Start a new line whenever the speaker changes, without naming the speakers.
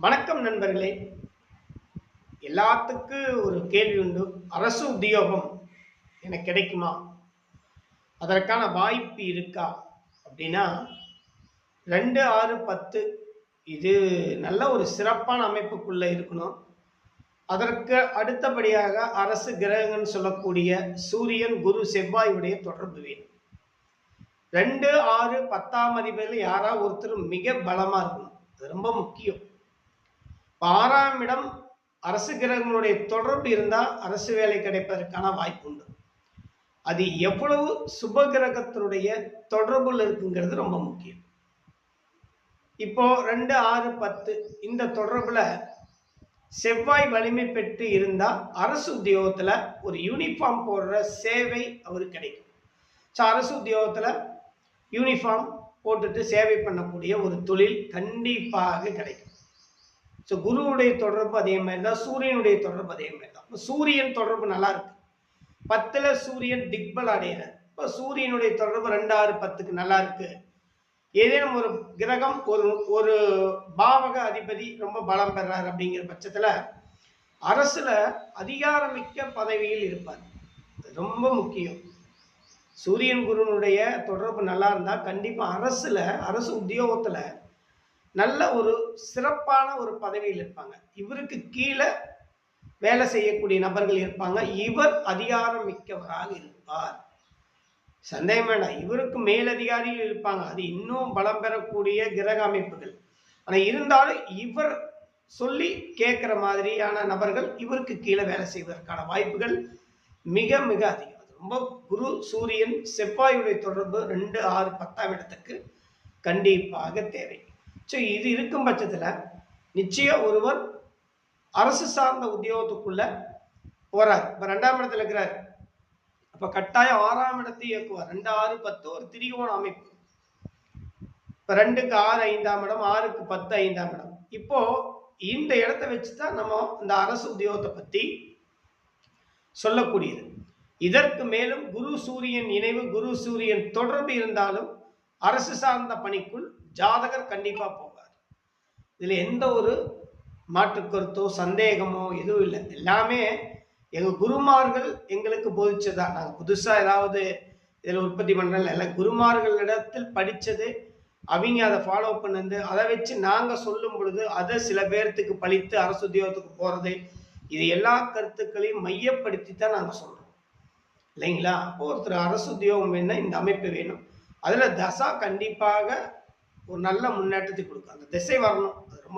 வணக்கம் நண்பர்களே. எல்லாத்துக்கும் ஒரு கேள்வி உண்டு. அரசு உத்தியோகம் எனக்கு கிடைக்குமா? அதற்கான வாய்ப்பு இருக்கா? அப்படின்னா ரெண்டு ஆறு பத்து இது நல்ல ஒரு சிறப்பான அமைப்புக்குள்ளே இருக்கணும். அதற்கு அடுத்தபடியாக அரசு கிரகங்கள்னு சொல்லக்கூடிய சூரியன் குரு செவ்வாயுடைய தொடர்பு வேணும். ரெண்டு ஆறு பத்தாம் அதிபதியில் யாராவது ஒருத்தர் மிக பலமாக இருக்கணும். அது ரொம்ப முக்கியம். ஆறாம் இடம் அரசு கிரகங்களுடைய தொடர்பு இருந்தால் அரசு வேலை கிடைப்பதற்கான வாய்ப்பு உண்டு. அது எவ்வளவு சுப கிரகத்தினுடைய தொடர்புள்ள இருக்குங்கிறது ரொம்ப முக்கியம். இப்போ ரெண்டு ஆறு பத்து இந்த தொடர்பில் செவ்வாய் வலிமை பெற்று இருந்தால் அரசு உத்தியோகத்தில் ஒரு யூனிஃபார்ம் போடுற சேவை அவருக்கு கிடைக்கும். ஸோ அரசு உத்தியோகத்தில் யூனிஃபார்ம் போட்டுட்டு சேவை பண்ணக்கூடிய ஒரு தொழில் கண்டிப்பாக கிடைக்கும். ஸோ குருவுடைய தொடர்பு அதே மாதிரி தான் சூரியனுடைய தொடர்பு அதே மாதிரி தான் இப்போ சூரியன் தொடர்பு நல்லா இருக்கு. பத்தில் சூரியன் திக்பல் அடைகிறார். இப்போ சூரியனுடைய தொடர்பு ரெண்டு ஆறு பத்துக்கு நல்லா இருக்கு. ஏதேனும் ஒரு கிரகம் ஒரு ஒரு பாவக அதிபதி ரொம்ப பலம் பெறார் அப்படிங்கிற பட்சத்தில் அரசில் அதிகாரமிக்க பதவியில் இருப்பார். ரொம்ப முக்கியம். சூரியன் குருனுடைய தொடர்பு நல்லா இருந்தால் கண்டிப்பாக அரசில் அரசு உத்தியோகத்தில் நல்ல ஒரு சிறப்பான ஒரு பதவியில் இருப்பாங்க. இவருக்கு கீழே வேலை செய்யக்கூடிய நபர்கள் இருப்பாங்க. இவர் அதிகாரம் மிக்கவராக இருப்பார். சந்தேகம் வேண்டாம். இவருக்கு மேலதிகாரிகள் இருப்பாங்க. அது இன்னும் பலம் பெறக்கூடிய கிரக அமைப்புகள். ஆனால் இருந்தாலும் இவர் சொல்லி கேட்குற மாதிரியான நபர்கள் இவருக்கு கீழே வேலை செய்வதற்கான வாய்ப்புகள் மிக மிக அதிகம். அது ரொம்ப குரு சூரியன் செவ்வாயுடைய தொடர்பு ரெண்டு ஆறு பத்தாம் இடத்துக்கு கண்டிப்பாக தேவை. ஸோ இது இருக்கும் பட்சத்தில் நிச்சயம் ஒருவர் அரசு சார்ந்த உத்தியோகத்துக்குள்ள போகிறார் இப்போ ரெண்டாம் இடத்துல இருக்கிறார். அப்போ கட்டாயம் ஆறாம் இடத்தை இயக்குவார். ரெண்டு ஆறு பத்து ஒரு திரிகோண அமைப்பு. இப்போ ரெண்டுக்கு ஆறு ஐந்தாம் இடம் ஆறுக்கு பத்து ஐந்தாம் இடம். இப்போ இந்த இடத்த வச்சு தான் நம்ம இந்த அரசு உத்தியோகத்தை பற்றி சொல்லக்கூடியது. இதற்கு மேலும் குரு சூரியன் இணைவு குரு சூரியன் தொடர்பு இருந்தாலும் அரசு சார்ந்த பணிக்குள் ஜாதகர் கண்டிப்பாக போகும் இதில் எந்த ஒரு மாற்று கருத்தோ சந்தேகமோ எதுவும் இல்லை. எல்லாமே எங்கள் குருமார்கள் எங்களுக்கு போதிச்சதா நாங்கள் புதுசாக ஏதாவது இதில் உற்பத்தி பண்ணுறோம் இல்லை குருமார்களிடத்தில் படித்தது அவங்க அதை ஃபாலோ பண்ணது அதை வச்சு நாங்கள் சொல்லும் பொழுது அதை சில பேர்த்துக்கு பழித்து அரசு உத்தியோகத்துக்கு போகிறது இது எல்லா கருத்துக்களையும் மையப்படுத்தி தான் நாங்கள் சொல்கிறோம் இல்லைங்களா? அப்போ ஒருத்தர் அரசு உத்தியோகம் வேணும்னா இந்த அமைப்பு வேணும். அதில் தசா கண்டிப்பாக ஒரு நல்ல முன்னேற்றத்தை கொடுக்கும். அந்த திசை வரணும். அது ரொம்ப